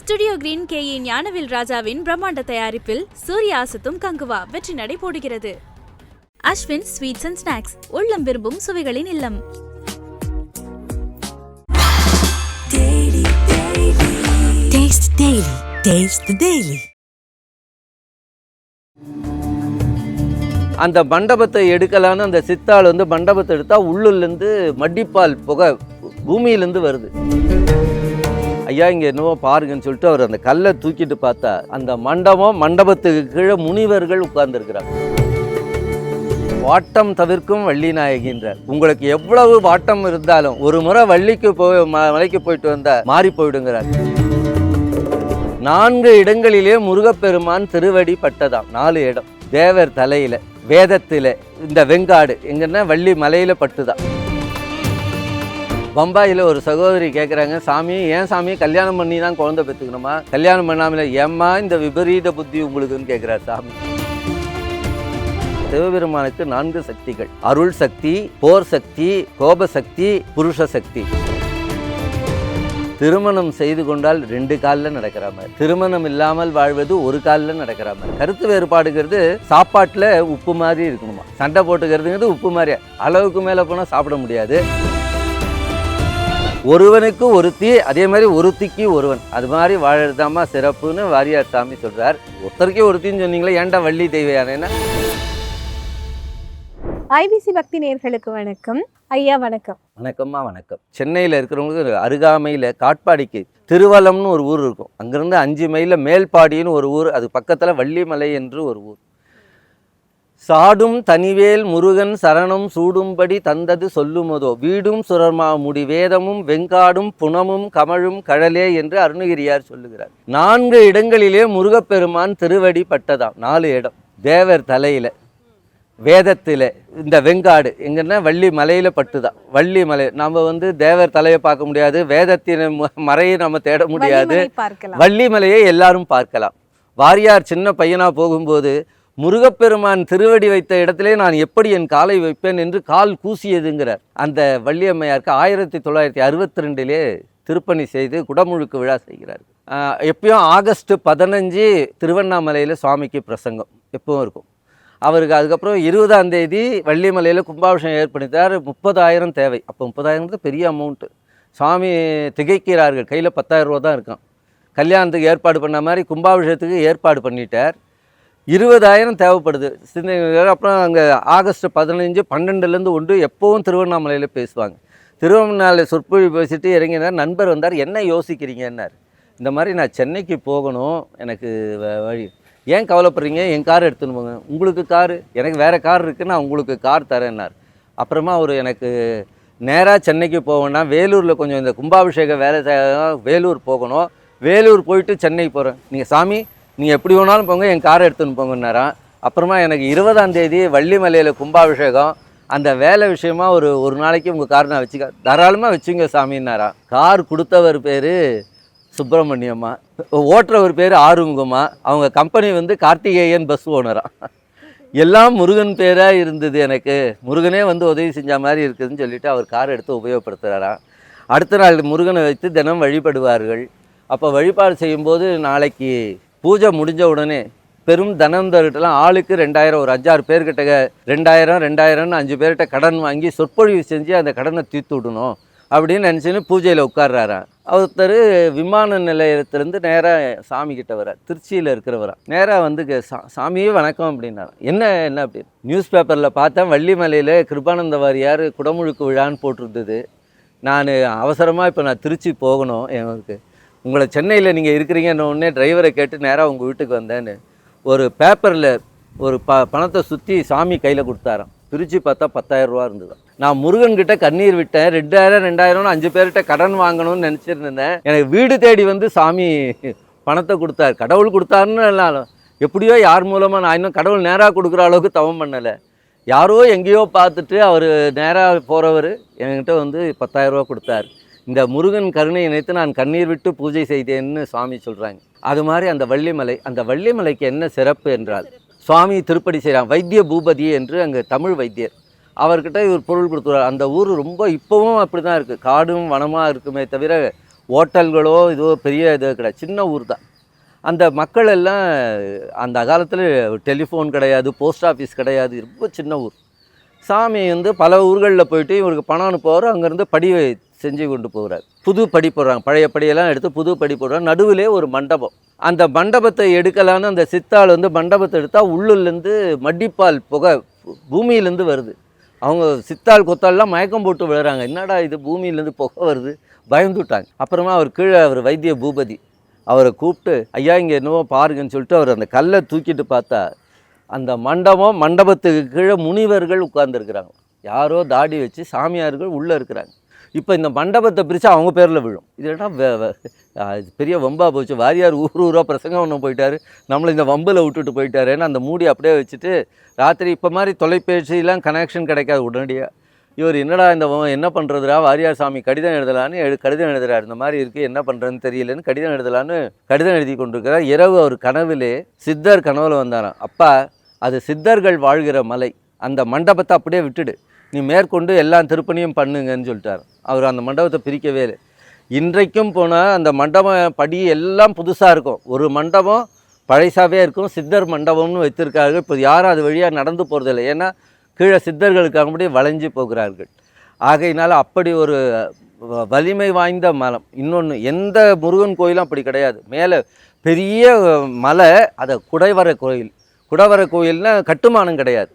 Studio green K A Gnanavel ராஜாவின் பிரம்மாண்ட தயாரிப்பில் சூர்யா அசத்தும் கங்குவா வெற்றி நடை போடுகிறது. அஸ்வின் ஸ்வீட்ஸ் அண்ட் ஸ்நாக்ஸ் உள்ளம் விரும்பும் சுவைகளின் இல்லம். அந்த மண்டபத்தை எடுக்கலான்னு அந்த சித்தாள் வந்து மண்டபத்தை எடுத்தா உள்ளுலேருந்து மடிப்பால் புகை பூமியிலேருந்து வருது. ஐயா இங்கே என்னவோ பாருங்கன்னு சொல்லிட்டு அவர் அந்த கல்லை தூக்கிட்டு பார்த்தா அந்த மண்டபம் மண்டபத்துக்கு கீழே முனிவர்கள் உட்கார்ந்துருக்கிறாங்க வாட்டம் தவிர்க்கும் வள்ளி நாயகின்றார். உங்களுக்கு எவ்வளவு வாட்டம் இருந்தாலும் ஒரு முறை வள்ளிக்கு போய் மலைக்கு போயிட்டு வந்தா மாறி போயிடுங்கிறார். நான்கு இடங்களிலே முருகப்பெருமான் திருவடி பட்டதாம். நாலு இடம். தேவர் தலையில வேதத்தில இந்த வெங்காடு எங்கன்னா வள்ளி மலையில பட்டுதான் பம்பாயில் ஒரு சகோதரி கேட்குறாங்க சாமி ஏன் சாமி? கல்யாணம் பண்ணி தான் குழந்தை பெற்றுக்கணுமா கல்யாணம் பண்ணாமல் ஏம்மா இந்த விபரீத புத்தி உங்களுக்குன்னு கேட்குறார் சாமி. சிவபெருமானுக்கு நான்கு சக்திகள். அருள் சக்தி போர் சக்தி கோப சக்தி புருஷ சக்தி. திருமணம் செய்து கொண்டால் ரெண்டு காலில் நடக்கிற மாதிரி. திருமணம் இல்லாமல் வாழ்வது ஒரு காலில் நடக்கிற மாதிரி. கருத்து வேறுபாடுங்கிறது சாப்பாட்டில் உப்பு மாதிரி இருக்கணுமா? சண்டை போட்டுக்கிறதுங்கிறது உப்பு மாதிரி அளவுக்கு மேலே போனால் சாப்பிட முடியாது. ஒருவனுக்கு ஒருத்தி அதே மாதிரி ஒருத்திக்கு ஒருவன். அது மாதிரி வாழறதாமா சிறப்புன்னு வாரியார் சாமி சொல்றார். ஒருத்தருக்கே ஒருத்தின்னு சொன்னீங்களே ஏன்டா வள்ளி தெய்வையானேன்னா ஐபிசி பக்தி நேர்களுக்கு வணக்கம். ஐயா வணக்கம். வணக்கம்மா வணக்கம். சென்னையில் இருக்கிறவங்களுக்கு அருகாமையில் காட்பாடிக்கு திருவலம்னு ஒரு ஊர் இருக்கும். அங்கேருந்து அஞ்சு மைலில் மேல்பாடின்னு ஒரு ஊர் அது பக்கத்தில் வள்ளிமலை என்று ஒரு ஊர். சாடும் தனிவேல் முருகன் சரணம் சூடும்படி தந்தது சொல்லுமதோ. வீடும் சுரர்மா முடி வேதமும் வெங்காடும் புனமும் கமழும் கழலே என்று அருணகிரியார் சொல்லுகிறார். நான்கு இடங்களிலே முருகப்பெருமான் திருவடி பட்டதாம். நாலு இடம். தேவர் தலையில வேதத்தில் இந்த வெங்காடு எங்கன்னா வள்ளி மலையில் பட்டுதான் வள்ளி மலை நம்ம வந்து தேவர் தலையை பார்க்க முடியாது வேதத்தின் மறையை நம்ம தேட முடியாது. வள்ளி மலையை எல்லாரும் பார்க்கலாம். வாரியார் சின்ன பையனா போகும்போது முருகப்பெருமான் திருவடி வைத்த இடத்திலே நான் எப்படி என் காலை வைப்பேன் என்று கால் கூசியதுங்கிறார். அந்த வள்ளியம்மையாருக்கு ஆயிரத்தி தொள்ளாயிரத்தி அறுபத்தி ரெண்டிலே திருப்பணி செய்து குடமுழுக்கு விழா செய்கிறார். எப்பயும் ஆகஸ்ட் பதினஞ்சு திருவண்ணாமலையில் சுவாமிக்கு பிரசங்கம். எப்பவும் இருக்கும். அவருக்கு அதுக்கப்புறம் இருபதாம் தேதி வள்ளிமலையில் கும்பாபிஷேகம் ஏற்படுத்தார். முப்பதாயிரம் தேவை. அப்போ முப்பதாயிரம் பெரிய அமௌண்ட்டு சுவாமி திகைக்கிறார்கள். கையில் பத்தாயிரம் ரூபா தான் இருக்கான் கல்யாணத்துக்கு ஏற்பாடு பண்ண மாதிரி கும்பாபிஷேகத்துக்கு ஏற்பாடு பண்ணிட்டார். இருபதாயிரம் தேவைப்படுது. சின்ன அப்புறம் அங்கே ஆகஸ்ட் பதினஞ்சு பன்னெண்டுலேருந்து ஒன்று எப்போவும் திருவண்ணாமலையில் பேசுவாங்க. திருவண்ணாமலை சொற்பொழிவு பேசிட்டு இறங்கினார் நண்பர் வந்தார் என்ன யோசிக்கிறீங்கன்னார்? இந்த மாதிரி நான் சென்னைக்கு போகணும் எனக்கு வ- வழி ஏன் கவலைப்படுறீங்க? என் கார் எடுத்துன்னு போங்க. உங்களுக்கு காரு எனக்கு வேறு கார் இருக்குது நான் உங்களுக்கு கார் தரேன்னார். அப்புறமா அவர் எனக்கு நேராக சென்னைக்கு போவேன்னா வேலூரில் கொஞ்சம் இந்த கும்பாபிஷேக வேலை வேலூர் போகணும். வேலூர் போயிட்டு சென்னை போகிறேன் நீங்கள் சாமி நீங்கள் எப்படி வேணாலும் போங்க என் காரை எடுத்துன்னு போங்கன்னாரான் அப்புறமா எனக்கு இருபதாம் தேதி வள்ளிமலையில் கும்பாபிஷேகம். அந்த வேலை விஷயமா ஒரு ஒரு நாளைக்கு உங்கள் கார் நான் வச்சுக்க தாராளமாக வச்சுங்க சாமின்னாராம் கார் கொடுத்தவர் பேர் சுப்பிரமணியம்மா. ஓட்டுறவர் பேர் ஆறுமுகம்மா. அவங்க கம்பெனி வந்து கார்த்திகேயன் பஸ் ஓனரா எல்லாம் முருகன் பேராக இருந்தது எனக்கு. முருகனே வந்து உதவி செஞ்ச மாதிரி இருக்குதுன்னு சொல்லிட்டு அவர் கார் எடுத்து உபயோகப்படுத்துகிறாராம் அடுத்த நாள் முருகனை வைத்து தினம் வழிபடுவார்கள். அப்போ வழிபாடு செய்யும்போது நாளைக்கு பூஜை முடிஞ்ச உடனே பெரும் தனம் தருட்டெல்லாம் ஆளுக்கு ரெண்டாயிரம் ஒரு அஞ்சாறு பேர்கிட்ட ரெண்டாயிரம் ரெண்டாயிரம்னு அஞ்சு பேர்கிட்ட கடன் வாங்கி சொற்பொழிவு செஞ்சு அந்த கடனை தீர்த்து விடணும் அப்படின்னு நினச்சின்னு பூஜையில் உட்கார்றாராம் ஒருத்தர் விமான நிலையத்திலேருந்து நேராக சாமி கிட்ட வர திருச்சியில் இருக்கிறவரா. நேராக வந்து சா சாமியே வணக்கம் அப்படின்னாராம் என்ன என்ன? அப்படின்னு நியூஸ் பேப்பரில் பார்த்தேன். வள்ளிமலையில் கிருபானந்த வாரியார் குடமுழுக்கு விழான்னு போட்டிருந்தது. நான் அவசரமாக இப்போ நான் திருச்சி போகணும் எனக்கு. உங்களை சென்னையில் நீங்கள் இருக்கிறீங்கன்னு உடனே டிரைவரை கேட்டு நேராக உங்கள் வீட்டுக்கு வந்தேன்னு ஒரு பேப்பரில் ஒரு ப பணத்தை சுற்றி சாமி கையில் கொடுத்தாராம். பிரித்து பார்த்தா பத்தாயிரம் இருந்தது. நான் முருகன்கிட்ட கண்ணீர் விட்டேன். ரெண்டாயிரம் ரெண்டாயிரம்னு அஞ்சு பேர்கிட்ட கடன் வாங்கணும்னு நினச்சிருந்தேன். எனக்கு வீடு தேடி வந்து சாமி பணத்தை கொடுத்தார். கடவுள் கொடுத்தாருன்னு எல்லாம் எப்படியோ யார் மூலமாக நான் இன்னும் கடவுள் நேராக கொடுக்குற அளவுக்கு தவம் பண்ணலை. யாரோ எங்கேயோ பார்த்துட்டு அவர் நேராக போகிறவர் என்கிட்ட வந்து பத்தாயிரம் ரூபா இந்த முருகன் கருணை நினைத்து நான் கண்ணீர் விட்டு பூஜை செய்தேன்னு சுவாமி சொல்கிறாங்க அது மாதிரி அந்த வள்ளிமலை அந்த வள்ளிமலைக்கு என்ன சிறப்பு என்றால் சுவாமி திருப்படி செய்கிறான் வைத்திய பூபதி என்று அங்கே தமிழ் வைத்தியர். அவர்கிட்ட இவர் பொருள் கொடுத்துருவார் அந்த ஊர் ரொம்ப இப்போவும் அப்படி தான் இருக்குது காடும் வனமாக இருக்குமே தவிர ஹோட்டல்களோ இதோ பெரிய இது கிடையாது. சின்ன ஊர் தான். அந்த மக்கள் எல்லாம் அந்த காலத்தில் டெலிஃபோன் கிடையாது போஸ்ட் ஆஃபீஸ் கிடையாது. ரொம்ப சின்ன ஊர். சாமி வந்து பல ஊர்களில் போயிட்டு இவருக்கு பணம் அனுப்புவார். அங்கேருந்து படி செஞ்சு கொண்டு போகிறார். புது படி போடுறாங்க. பழைய படியெல்லாம் எடுத்து புது படி போடுறாங்க. நடுவிலே ஒரு மண்டபம். அந்த மண்டபத்தை எடுக்கலான்னு அந்த சித்தாள் வந்து மண்டபத்தை எடுத்தால் உள்ளுலேருந்து மடிப்பால் புகை பூமியிலேருந்து வருது. அவங்க சித்தாள் கொத்தாள்லாம் மயக்கம் போட்டு விழுறாங்க. என்னடா இது பூமியிலேருந்து புகை வருது? பயந்துட்டாங்க. அப்புறமா அவர் கீழே அவர் வைத்திய பூபதி அவரை கூப்பிட்டு ஐயா இங்கே என்னவோ பாருங்கன்னு சொல்லிட்டு அவர் அந்த கல்லை தூக்கிட்டு பார்த்தா அந்த மண்டபம் மண்டபத்துக்கு கீழே முனிவர்கள் உட்கார்ந்துருக்குறாங்க. யாரோ தாடி வச்சு சாமியார்கள் உள்ளே இருக்கிறாங்க. இப்போ இந்த மண்டபத்தை பிரித்து அவங்க பேரில் விழும். இதுலட்டா வே- பெரிய வம்பா போச்சு. வாரியார் ஊர் ஊராக பிரசங்கம் ஒன்று போயிட்டாரு. நம்மளை இந்த வம்பில் விட்டுட்டு போயிட்டாருன்னு அந்த மூடி அப்படியே வச்சுட்டு ராத்திரி இப்போ மாதிரி தொலைபேசியெலாம் கனெக்ஷன் கிடைக்காது உடனடியாக இவர் என்னடா இந்த என்ன பண்ணுறதுடா வாரியார் சாமி கடிதம் எழுதலான்னு எழு கடிதம் எழுதுறாரு. இந்த மாதிரி இருக்குது என்ன பண்ணுறதுன்னு தெரியலன்னு கடிதம் எழுதலான்னு கடிதம் எழுதி கொண்டிருக்கிறார். இரவு அவர் கனவிலே சித்தர் கனவில் வந்தாராம். அப்பா அது சித்தர்கள் வாழ்கிற மலை. அந்த மண்டபத்தை அப்படியே விட்டுடு. நீ மேற்கொண்டு எல்லா திருப்பணியும் பண்ணுங்கன்னு சொல்லிட்டார். அவர் அந்த மண்டபத்தை பிரிக்கவே இல்லை. இன்றைக்கும் போனால் அந்த மண்டபம் படி எல்லாம் புதுசாக இருக்கும். ஒரு மண்டபம் பழைசாவே இருக்கும். சித்தர் மண்டபம்னு வைத்திருக்கார்கள். இப்போ யாரும் அது வழியாக நடந்து போகிறதில்ல ஏன்னா கீழே சித்தர்களுக்காகபடி வளைஞ்சு போகிறார்கள். ஆகையினால் அப்படி ஒரு வ- வலிமை வாய்ந்த மலம். இன்னொன்று எந்த முருகன் கோயிலும் அப்படி கிடையாது. மேலே பெரிய மலை அதை குடைவர கோயில். குடவர கோயில்னா கட்டுமானம் கிடையாது.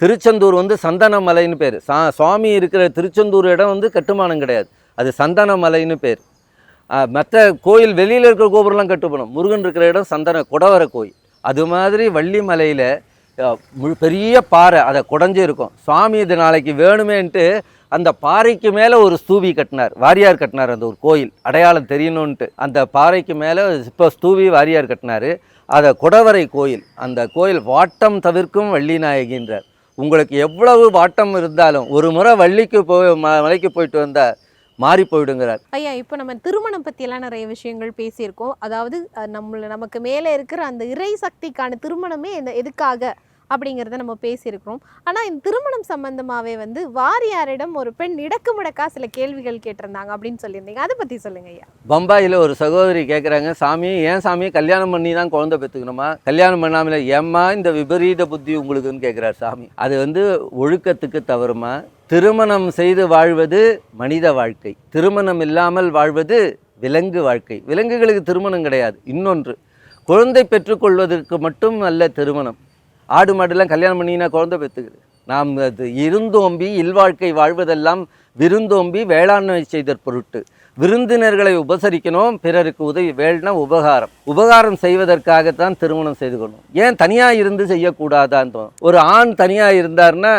திருச்செந்தூர் வந்து சந்தன மலைன்னு பேர். சா சுவாமி இருக்கிற திருச்செந்தூர் இடம் வந்து கட்டுமானம் கிடையாது. அது சந்தன மலைன்னு பேர் மற்ற கோயில் வெளியில் இருக்கிற கோபுரம்லாம் கட்டுப்படும். முருகன் இருக்கிற இடம் சந்தன குடவர கோயில். அது மாதிரி வள்ளி மலையில் பெரிய பாறை அதை குடஞ்சி இருக்கும். சுவாமி இது நாளைக்கு வேணுமேன்ட்டு அந்த பாறைக்கு மேலே ஒரு ஸ்தூபி கட்டினார். வாரியார் கட்டினார் அந்த ஒரு கோயில். அடையாளம் தெரியணுன்ட்டு. அந்த பாறைக்கு மேலே இப்போ ஸ்தூபி வாரியார் கட்டினார். அதை குடவரை கோயில். அந்த கோயில் வாட்டம் தவிர்க்கும் வள்ளி நாயகின்றார். உங்களுக்கு எவ்வளவு வாட்டம் இருந்தாலும் ஒரு முறை வள்ளிக்கு போய் மலைக்கு போயிட்டு வந்தால் மாறி போயிடுங்கிறார். ஐயா இப்போ நம்ம திருமணம் பற்றியெல்லாம் நிறைய விஷயங்கள் பேசியிருக்கோம். அதாவது நம்மளை நம்மள நமக்கு மேலே இருக்கிற அந்த இறை சக்திக்கான திருமணமே இந்த எதுக்காக? அப்படிங்கிறத நம்ம பேசியிருக்கிறோம். ஆனால் இந்த திருமணம் சம்பந்தமாகவே வந்து வாரியாரிடம் ஒரு பெண் இடக்கு முடக்கா சில கேள்விகள் கேட்டிருந்தாங்க அப்படின்னு சொல்லியிருந்தீங்க. அதை பற்றி சொல்லுங்க ஐயா. பம்பாயில் ஒரு சகோதரி கேட்குறாங்க சாமி ஏன் சாமி? கல்யாணம் பண்ணி தான் குழந்தை பெற்றுக்கணுமா கல்யாணம் பண்ணாமல் ஏம்மா இந்த விபரீத புத்தி உங்களுக்குன்னு கேட்குறார் சாமி. அது வந்து ஒழுக்கத்துக்கு தவறுமா? திருமணம் செய்து வாழ்வது மனித வாழ்க்கை. திருமணம் இல்லாமல் வாழ்வது விலங்கு வாழ்க்கை. விலங்குகளுக்கு திருமணம் கிடையாது. இன்னொன்று குழந்தை பெற்றுக்கொள்வதற்கு மட்டும் அல்ல திருமணம். ஆடு மாடுலாம் கல்யாணம் பண்ணினா குழந்தை பெற்றுக்குது நாம் அது இருந்தோம்பி இல்வாழ்க்கை வாழ்வதெல்லாம் விருந்தோம்பி வேளாண்மை செய்தற் பொருட்டு. விருந்தினர்களை உபசரிக்கணும் பிறருக்கு உதவி வேள்னா உபகாரம். உபகாரம் செய்வதற்காகத்தான் திருமணம் செய்து கொள்ளணும் ஏன் தனியாக இருந்து செய்யக்கூடாதான்னு தோணும். ஒரு ஆண் தனியாக இருந்தார்னா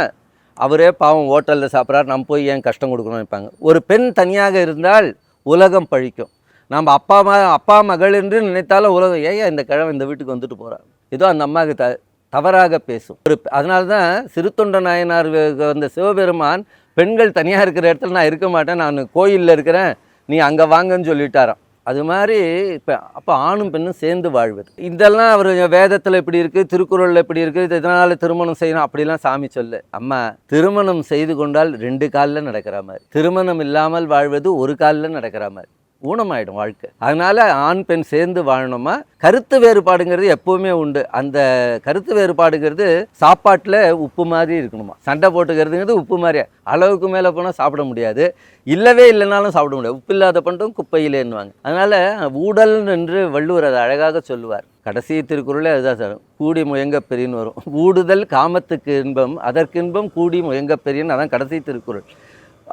அவரே பாவம் ஹோட்டலில் சாப்பிட்றாரு நம்ம போய் ஏன் கஷ்டம் கொடுக்கணும் வைப்பாங்க ஒரு பெண் தனியாக இருந்தால் உலகம் பழிக்கும். நம்ம அப்பா அம்மா அப்பா மகள் என்று நினைத்தாலும் உலகம் ஏன் இந்த கிழமை இந்த வீட்டுக்கு வந்துட்டு போகிறாங்க ஏதோ அந்த அம்மாவுக்கு த தவறாக பேசும். ஒரு அதனால தான் சிறுத்தொண்ட நாயனார் வந்த சிவபெருமான் பெண்கள் தனியாக இருக்கிற இடத்துல நான் இருக்க மாட்டேன் நான் கோயிலில் இருக்கிறேன் நீ அங்கே வாங்கன்னு சொல்லிட்டாராம். அது மாதிரி இப்போ அப்போ ஆணும் பெண்ணும் சேர்ந்து வாழ்வது. இதெல்லாம் அவர் வேதத்தில் இப்படி இருக்குது திருக்குறளில் இப்படி இருக்குது இதனால் திருமணம் செய்யணும் அப்படிலாம் சாமி சொல்லு அம்மா திருமணம் செய்து கொண்டால் ரெண்டு காலில் நடக்கிற மாதிரி. திருமணம் இல்லாமல் வாழ்வது ஒரு காலில் நடக்கிற மாதிரி. ஊனமாயிடும் வாழ்க்கை. அதனால் ஆண் பெண் சேர்ந்து வாழணுமா? கருத்து வேறுபாடுங்கிறது எப்போவுமே உண்டு. அந்த கருத்து வேறுபாடுங்கிறது சாப்பாட்டில் உப்பு மாதிரி இருக்கணுமா? சண்டை போட்டுக்கிறதுங்கிறது உப்பு மாதிரி அளவுக்கு மேலே போனால் சாப்பிட முடியாது. இல்லவே இல்லைனாலும் சாப்பிட முடியாது. உப்பு இல்லாத பண்டும் குப்பையிலேன்னுவாங்க. அதனால் ஊடல் என்று வள்ளுவர் அதை அழகாக சொல்லுவார். கடைசி திருக்குறளே அதுதான் சார். கூடி முயங்க பெரியன்னு வரும். ஊடுதல் காமத்துக்கு இன்பம் அதற்கு இன்பம் கூடி முயங்க பெரியன்னு அதான் கடைசி திருக்குறள்.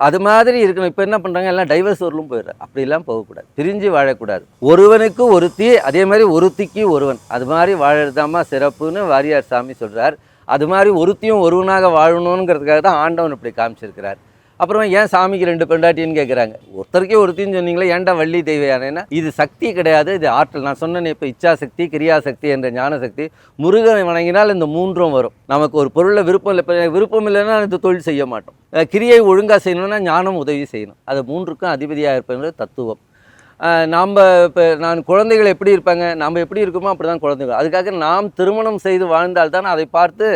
அது மாதிரி இருக்கணும். இப்போ என்ன பண்ணுறாங்க எல்லாம் டைவர்ஸ் வரலும் போயிடுறாங்க. அப்படிலாம் போகக்கூடாது. பிரிஞ்சு வாழக்கூடாது. ஒருவனுக்கு ஒருத்தி அதே மாதிரி ஒருத்திக்கு ஒருவன். அது மாதிரி வாழறதாம்மா சிறப்புன்னு வாரியார் சாமி சொல்கிறார் அது மாதிரி ஒருத்தியும் ஒருவனாக வாழணுங்கிறதுக்காக தான் ஆண்டவன் இப்படி காமிச்சிருக்கிறார். அப்புறமா ஏன் சாமிக்கு ரெண்டு பெண்டாட்டின்னு கேட்குறாங்க ஒருத்தருக்கே ஒருத்தின்னு சொன்னீங்களே ஏன்டா வள்ளி தெய்வையானேன்னா இது சக்தி கிடையாது இது ஆற்றல். நான் சொன்னேனே இப்போ இச்சாசக்தி கிரியாசக்தி என்ற ஞானசக்தி முருகனை வணங்கினால் இந்த மூன்றும் வரும். நமக்கு ஒரு பொருளில் விருப்பம் இல்லை இப்போ விருப்பம் இல்லைன்னா இந்த தொழில் செய்ய மாட்டோம். கிரியை ஒழுங்காக செய்யணும்னா ஞானம் உதவி செய்யணும். அது மூன்றுக்கும் அதிபதியாக இருப்பது தத்துவம். நாம் இப்போ நான் குழந்தைகள் எப்படி இருப்பாங்க? நாம் எப்படி இருக்கோமோ அப்படி தான் குழந்தைகள். அதுக்காக நாம் திருமணம் செய்து வாழ்ந்தால்தான் அதை பார்த்து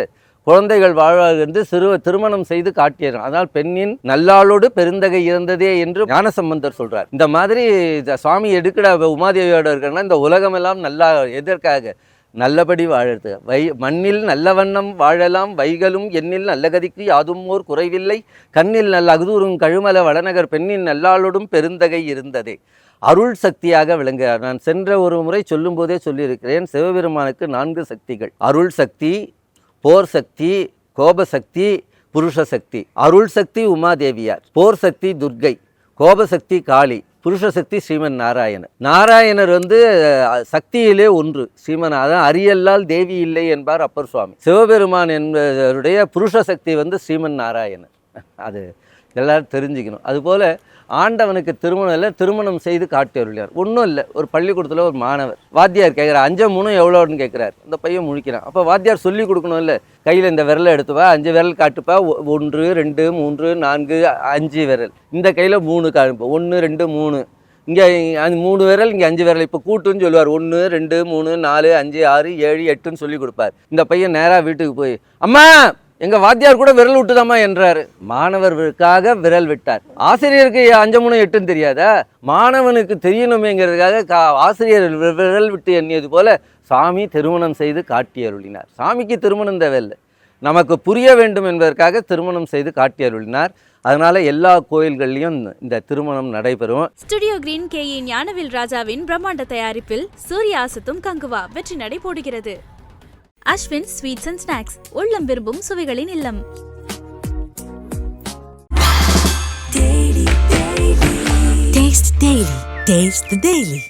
குழந்தைகள் வாழ்வார் என்று சிறு திருமணம் செய்து காட்டியது அதனால் பெண்ணின் நல்லாளோடு பெருந்தகை இருந்ததே என்று ஞானசம்பந்தர் சொல்றார். இந்த மாதிரி இந்த சுவாமி எடுக்கிற உமாதேவியோட இருக்கிறன்னா இந்த உலகமெல்லாம் நல்லா எதற்காக? நல்லபடி வாழறது. வை மண்ணில் நல்ல வண்ணம் வாழலாம். வைகளும் எண்ணில் நல்ல கதிக்கு யாதும் ஓர் குறைவில்லை. கண்ணில் நல்ல அகுதூரும் கழுமல வடநகர் பெண்ணின் நல்லாளோடும் பெருந்தகை இருந்ததே. அருள் சக்தியாக விளங்குகிறார். நான் சென்ற ஒரு முறை சொல்லும்போதே சொல்லியிருக்கிறேன். சிவபெருமானுக்கு நான்கு சக்திகள். அருள் சக்தி போர் சக்தி கோபசக்தி புருஷ சக்தி. அருள் சக்தி உமாதேவியார். போர் சக்தி துர்க்கை கோபசக்தி காளி புருஷ சக்தி ஸ்ரீமன் நாராயணர் நாராயணர் வந்து சக்தியிலே ஒன்று. ஸ்ரீமநாதன் அரியல்லால் தேவி இல்லை என்பார் அப்பர் சுவாமி. சிவபெருமான் என்பவருடைய புருஷ சக்தி வந்து ஸ்ரீமன் நாராயணர் அது எல்லாரும் தெரிஞ்சுக்கணும். அதுபோல் ஆண்டவனுக்கு திருமணம் இல்லை திருமணம் செய்து காட்டி அருளியார் ஒன்றும் இல்லை. ஒரு பள்ளிக்கூடத்தில் ஒரு மாணவர். வாத்தியார் கேட்குறார் அஞ்சு மூணு எவ்வளோன்னு கேட்குறாரு இந்த பையன் முழிக்கிறான். அப்போ வாத்தியார் சொல்லி கொடுக்கணும் இல்லை. கையில் இந்த விரலை எடுத்துப்பா அஞ்சு விரல் காட்டுப்பா ஒன்று ரெண்டு மூன்று நான்கு அஞ்சு விரல். இந்த கையில் மூணு காணுப்பா. ஒன்று ரெண்டு மூணு. இங்கே அந்த மூணு விரல் இங்கே அஞ்சு விரல். இப்போ கூட்டுன்னு சொல்லுவார். ஒன்று ரெண்டு மூணு நாலு அஞ்சு ஆறு ஏழு எட்டுன்னு சொல்லி கொடுப்பார். இந்த பையன் நேராக வீட்டுக்கு போய் அம்மா எங்க வாத்தியார் கூட விரல் விட்டுதாமா என்றாரு. மாணவர்களுக்காக விரல் விட்டார். ஆசிரியருக்கு அஞ்சமுனும் மூணு எட்டுன்னு தெரியாதா? மாணவனுக்கு தெரியணுமேங்கிறதுக்காக கா ஆசிரியர் விரல் விட்டு எண்ணியது போல சாமி திருமணம் செய்து காட்டி அருளினார் சாமிக்கு திருமணம் தேவையில்லை. நமக்கு புரிய வேண்டும் என்பதற்காக திருமணம் செய்து காட்டி அருளினார் அதனால எல்லா கோயில்கள்லையும் இந்த திருமணம் நடைபெறும். ஸ்டுடியோ கிரீன் கே ஏ ராஜாவின் பிரம்மாண்ட தயாரிப்பில் சூரிய அசத்தும் கங்குவா வெற்றி நடை போடுகிறது. அஸ்வின் ஸ்வீட்ஸ் அண்ட் ஸ்நாக்ஸ் உள்ளம் விரும்பும் சுவைகளின் இல்லம் Taste the Daily. Taste the Daily.